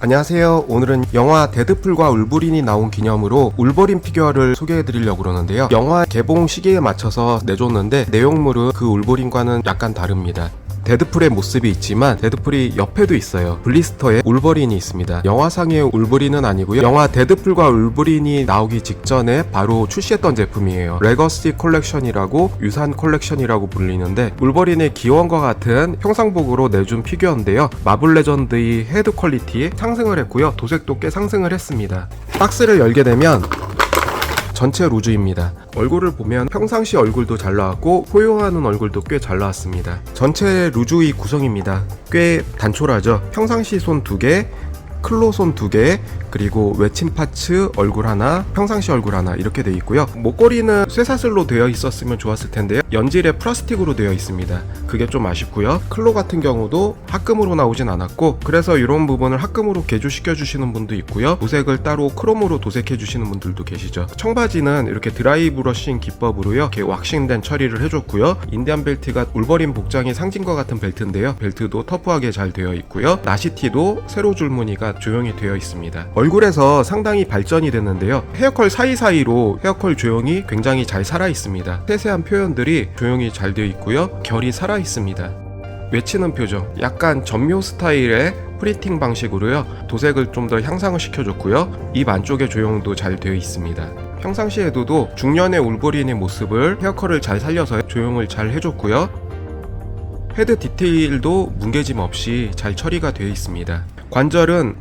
안녕하세요. 오늘은 영화 데드풀과 울버린이 나온 기념으로 울버린 피규어를 소개해 드리려고 그러는데요. 영화 개봉 시기에 맞춰서 내줬는데 내용물은 그 울버린과는 약간 다릅니다. 데드풀의 모습이 있지만 데드풀이 옆에도 있어요. 블리스터에 울버린이 있습니다. 영화상의 울버린은 아니고요. 영화 데드풀과 울버린이 나오기 직전에 바로 출시했던 제품이에요. 레거시 컬렉션이라고 유산 컬렉션이라고 불리는데 울버린의 기원과 같은 형상복으로 내준 피규어인데요. 마블 레전드의 헤드 퀄리티 상승을 했고요. 도색도 꽤 상승을 했습니다. 박스를 열게 되면 전체 루즈입니다. 얼굴을 보면 평상시 얼굴도 잘 나왔고 포용하는 얼굴도 꽤 잘 나왔습니다. 전체 루즈의 구성입니다. 꽤 단촐하죠. 평상시 손 2개, 클로 손 2개, 그리고 외침 파츠 얼굴 하나, 평상시 얼굴 하나 이렇게 되어 있고요. 목걸이는 쇠사슬로 되어 있었으면 좋았을 텐데요. 연질에 플라스틱으로 되어 있습니다. 그게 좀 아쉽고요. 클로 같은 경우도 합금으로 나오진 않았고 그래서 이런 부분을 합금으로 개조시켜 주시는 분도 있고요. 도색을 따로 크롬으로 도색해 주시는 분들도 계시죠. 청바지는 이렇게 드라이 브러싱 기법으로요. 이렇게 왁싱된 처리를 해줬고요. 인디안 벨트가 울버린 복장의 상징과 같은 벨트인데요. 벨트도 터프하게 잘 되어 있고요. 나시티도 세로 줄무늬가 조형이 되어 있습니다. 얼굴에서 상당히 발전이 됐는데요. 헤어컬 사이사이로 헤어컬 조형이 굉장히 잘 살아 있습니다. 세세한 표현들이 조형이 잘 되어 있고요. 결이 살아 있습니다. 외치는 표정, 약간 전묘 스타일의 프리팅 방식으로요. 도색을 좀 더 향상을 시켜줬고요. 입 안쪽의 조형도 잘 되어 있습니다. 평상시에도 중년의 울버린의 모습을 헤어컬을 잘 살려서 조형을 잘 해줬고요. 헤드 디테일도 뭉개짐 없이 잘 처리가 되어 있습니다. 관절은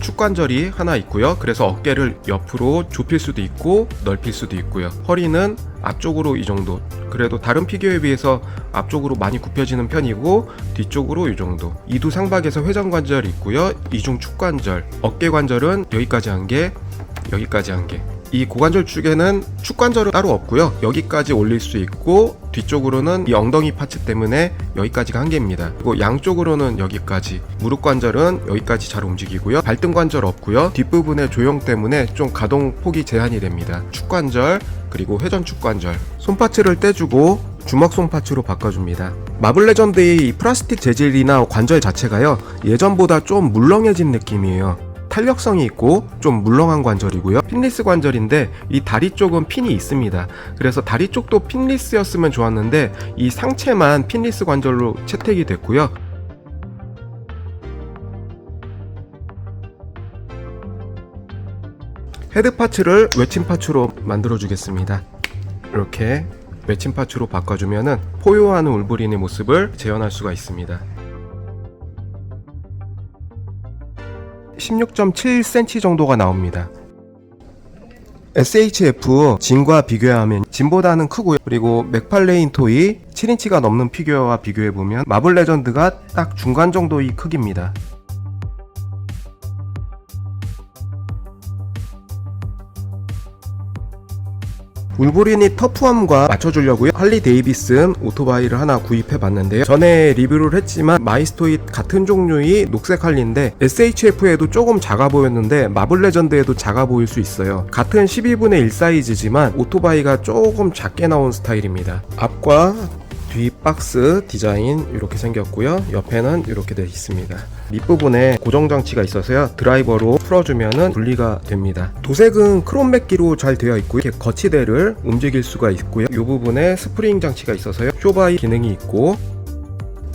축관절이 하나 있고요. 그래서 어깨를 옆으로 좁힐 수도 있고 넓힐 수도 있고요. 허리는 앞쪽으로 이 정도. 그래도 다른 피규어에 비해서 앞쪽으로 많이 굽혀지는 편이고 뒤쪽으로 이 정도. 이두 상박에서 회전 관절이 있고요. 이중 축관절. 어깨 관절은 여기까지 한 개, 여기까지 한 개. 이 고관절 쪽에는 축관절은 따로 없고요. 여기까지 올릴 수 있고 뒤쪽으로는 이 엉덩이 파츠 때문에 여기까지가 한 개입니다. 그리고 양쪽으로는 여기까지. 무릎 관절은 여기까지 잘 움직이고요. 발등 관절 없고요. 뒷부분의 조형 때문에 좀 가동 폭이 제한이 됩니다. 축관절 그리고 회전 축관절. 손 파츠를 떼주고 주먹 손 파츠로 바꿔줍니다. 마블 레전드의 이 플라스틱 재질이나 관절 자체가요 예전보다 좀 물렁해진 느낌이에요. 탄력성이 있고 좀 물렁한 관절이고요. 핀리스 관절인데 이 다리 쪽은 핀이 있습니다. 그래서 다리 쪽도 핀리스였으면 좋았는데 이 상체만 핀리스 관절로 채택이 됐고요. 헤드 파츠를 외침 파츠로 만들어 주겠습니다. 이렇게 외침 파츠로 바꿔주면은 포효하는 울브린의 모습을 재현할 수가 있습니다. 16.7cm 정도가 나옵니다. SHF 진과 비교하면 진보다는 크고요. 그리고 맥팔레인 토이 7인치가 넘는 피규어와 비교해보면 마블 레전드가 딱 중간 정도의 크기입니다. 울버린이 터프함과 맞춰주려고요. 할리 데이비슨 오토바이를 하나 구입해 봤는데요. 전에 리뷰를 했지만 마이스토이 같은 종류의 녹색 할리인데 SHF에도 조금 작아 보였는데 마블 레전드에도 작아 보일 수 있어요. 같은 12분의 1 사이즈지만 오토바이가 조금 작게 나온 스타일입니다. 앞과 뒤 박스 디자인 이렇게 생겼고요. 옆에는 이렇게 되어 있습니다. 밑부분에 고정 장치가 있어서요. 드라이버로 풀어주면은 분리가 됩니다. 도색은 크롬 맥기로 잘 되어 있고 이렇게 거치대를 움직일 수가 있고요. 이 부분에 스프링 장치가 있어서요. 쇼바이 기능이 있고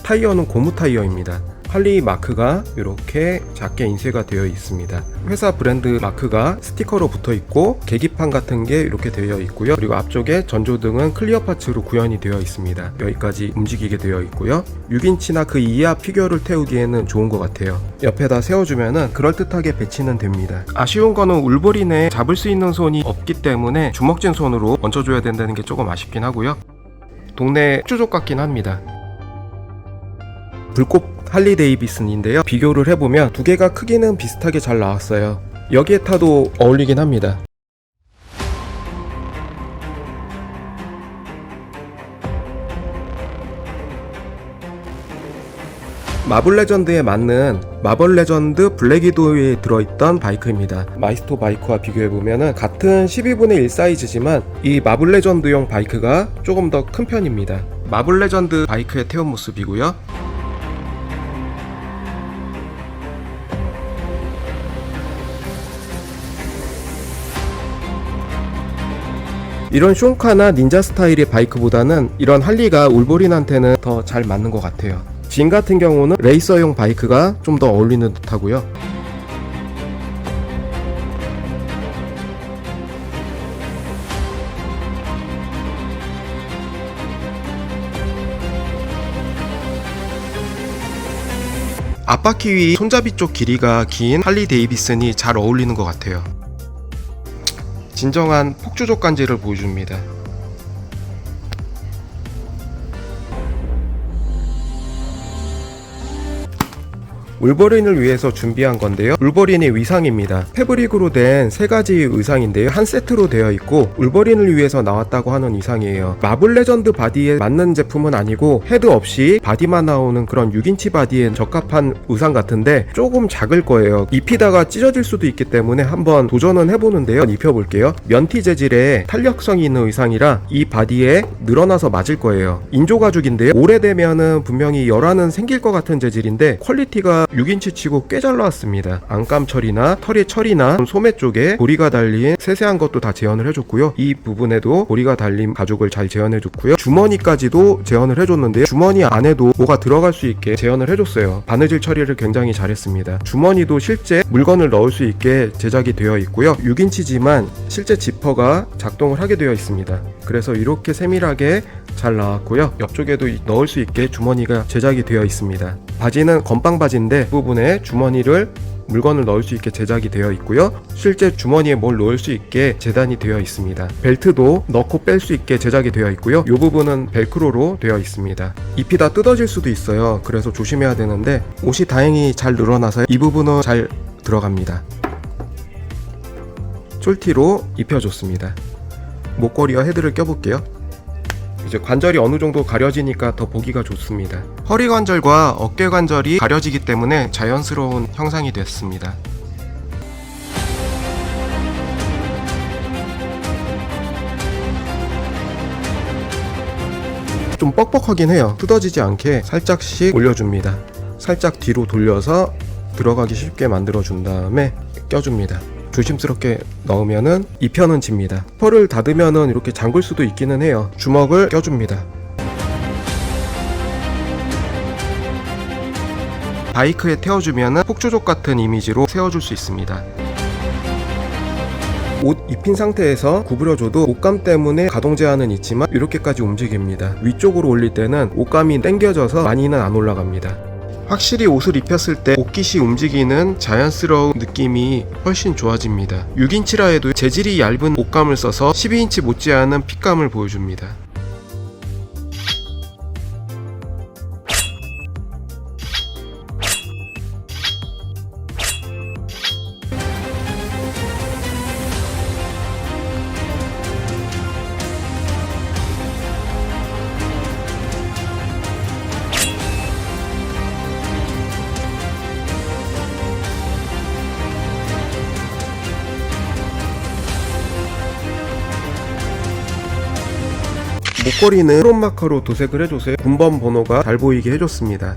타이어는 고무 타이어입니다. 할리 마크가 이렇게 작게 인쇄가 되어 있습니다. 회사 브랜드 마크가 스티커로 붙어 있고 계기판 같은 게 이렇게 되어 있고요. 그리고 앞쪽에 전조등은 클리어 파츠로 구현이 되어 있습니다. 여기까지 움직이게 되어 있고요. 6인치나 그 이하 피규어를 태우기에는 좋은 것 같아요. 옆에다 세워주면은 그럴듯하게 배치는 됩니다. 아쉬운 거는 울버린에 잡을 수 있는 손이 없기 때문에 주먹진 손으로 얹어줘야 된다는 게 조금 아쉽긴 하고요. 동네 추족 같긴 합니다. 불꽃 할리 데이비슨인데요. 비교를 해보면 두 개가 크기는 비슷하게 잘 나왔어요. 여기에 타도 어울리긴 합니다. 마블 레전드에 맞는 마블 레전드 블랙이도에 들어있던 바이크입니다. 마이스토 바이크와 비교해보면 같은 12분의 1 사이즈지만 이 마블 레전드용 바이크가 조금 더 큰 편입니다. 마블 레전드 바이크의 태운 모습이고요. 이런 쇼카나 닌자 스타일의 바이크보다는 이런 할리가 울버린한테는 더 잘 맞는 것 같아요. 진 같은 경우는 레이서용 바이크가 좀 더 어울리는 듯하고요. 앞바퀴 위 손잡이 쪽 길이가 긴 할리 데이비슨이 잘 어울리는 것 같아요. 진정한 폭주족 간지를 보여줍니다. 울버린을 위해서 준비한 건데요. 울버린의 위상입니다. 패브릭으로 된 세 가지 의상인데요. 한 세트로 되어 있고 울버린을 위해서 나왔다고 하는 의상이에요. 마블 레전드 바디에 맞는 제품은 아니고 헤드 없이 바디만 나오는 그런 6인치 바디에 적합한 의상 같은데 조금 작을 거예요. 입히다가 찢어질 수도 있기 때문에 한번 도전은 해보는데요. 입혀볼게요. 면티 재질의 탄력성이 있는 의상이라 이 바디에 늘어나서 맞을 거예요. 인조 가죽인데요. 오래되면은 분명히 열화는 생길 것 같은 재질인데 퀄리티가 6인치 치고 꽤 잘 나왔습니다. 안감 처리나 털의 처리나 소매 쪽에 고리가 달린 세세한 것도 다 재현을 해줬고요. 이 부분에도 고리가 달린 가죽을 잘 재현해줬고요. 주머니까지도 재현을 해줬는데요. 주머니 안에도 뭐가 들어갈 수 있게 재현을 해줬어요. 바느질 처리를 굉장히 잘했습니다. 주머니도 실제 물건을 넣을 수 있게 제작이 되어 있고요. 6인치지만 실제 지퍼가 작동을 하게 되어 있습니다. 그래서 이렇게 세밀하게 잘 나왔고요. 옆쪽에도 넣을 수 있게 주머니가 제작이 되어 있습니다. 바지는 건빵 바지인데 이 부분에 주머니를 물건을 넣을 수 있게 제작이 되어 있고요. 실제 주머니에 뭘 넣을 수 있게 재단이 되어 있습니다. 벨트도 넣고 뺄 수 있게 제작이 되어 있고요. 이 부분은 벨크로로 되어 있습니다. 잎이 다 뜯어질 수도 있어요. 그래서 조심해야 되는데 옷이 다행히 잘 늘어나서 이 부분은 잘 들어갑니다. 쫄티로 입혀줬습니다. 목걸이와 헤드를 껴볼게요. 이제 관절이 어느 정도 가려지니까 더 보기가 좋습니다. 허리 관절과 어깨 관절이 가려지기 때문에 자연스러운 형상이 됐습니다. 좀 뻑뻑하긴 해요. 뜯어지지 않게 살짝씩 올려줍니다. 살짝 뒤로 돌려서 들어가기 쉽게 만들어준 다음에 껴줍니다. 조심스럽게 넣으면은 이 편은 집니다. 펄을 닫으면은 이렇게 잠글 수도 있기는 해요. 주먹을 껴줍니다. 바이크에 태워주면은 폭주족 같은 이미지로 세워줄 수 있습니다. 옷 입힌 상태에서 구부려줘도 옷감 때문에 가동 제한은 있지만 이렇게까지 움직입니다. 위쪽으로 올릴 때는 옷감이 당겨져서 많이는 안 올라갑니다. 확실히 옷을 입혔을 때 옷깃이 움직이는 자연스러운 느낌이 훨씬 좋아집니다. 6인치라 해도 재질이 얇은 옷감을 써서 12인치 못지않은 핏감을 보여줍니다. 목걸이는 크롬 마커로 도색을 해줘서 군번 번호가 잘 보이게 해줬습니다.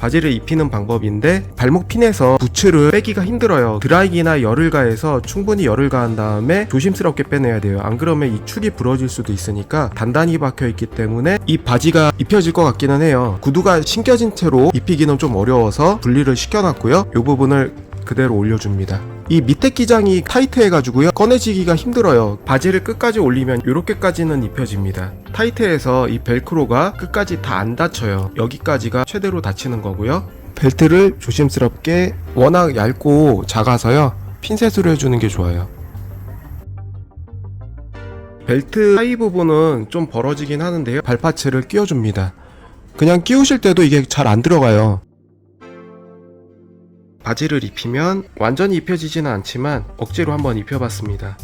바지를 입히는 방법인데 발목 핀에서 부츠를 빼기가 힘들어요. 드라이기나 열을 가해서 충분히 열을 가한 다음에 조심스럽게 빼내야 돼요. 안 그러면 이 축이 부러질 수도 있으니까 단단히 박혀 있기 때문에 이 바지가 입혀질 것 같기는 해요. 구두가 신겨진 채로 입히기는 좀 어려워서 분리를 시켜놨고요. 이 부분을 그대로 올려줍니다. 이 밑에 기장이 타이트해가지고요. 꺼내지기가 힘들어요. 바지를 끝까지 올리면 이렇게까지는 입혀집니다. 타이트해서 이 벨크로가 끝까지 다 안 닫혀요. 여기까지가 최대로 닫히는 거고요. 벨트를 조심스럽게 워낙 얇고 작아서요. 핀셋으로 해주는 게 좋아요. 벨트 사이 부분은 좀 벌어지긴 하는데요. 발파츠를 끼워줍니다. 그냥 끼우실 때도 이게 잘 안 들어가요 바지를 입히면 완전히 입혀지지는 않지만 억지로 한번 입혀봤습니다.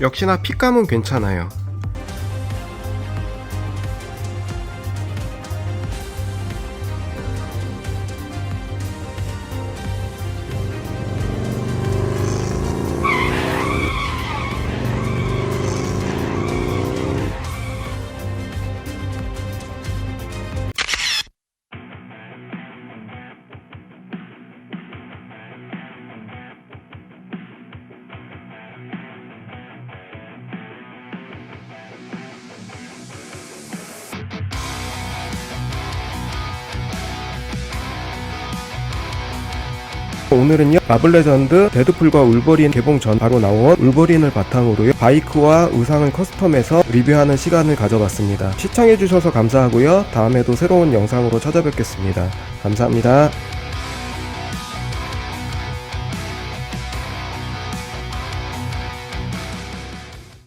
역시나 핏감은 괜찮아요. 오늘은요 마블 레전드 데드풀과 울버린 개봉 전 바로 나온 울버린을 바탕으로요 바이크와 의상을 커스텀해서 리뷰하는 시간을 가져봤습니다. 시청해주셔서 감사하고요. 다음에도 새로운 영상으로 찾아뵙겠습니다. 감사합니다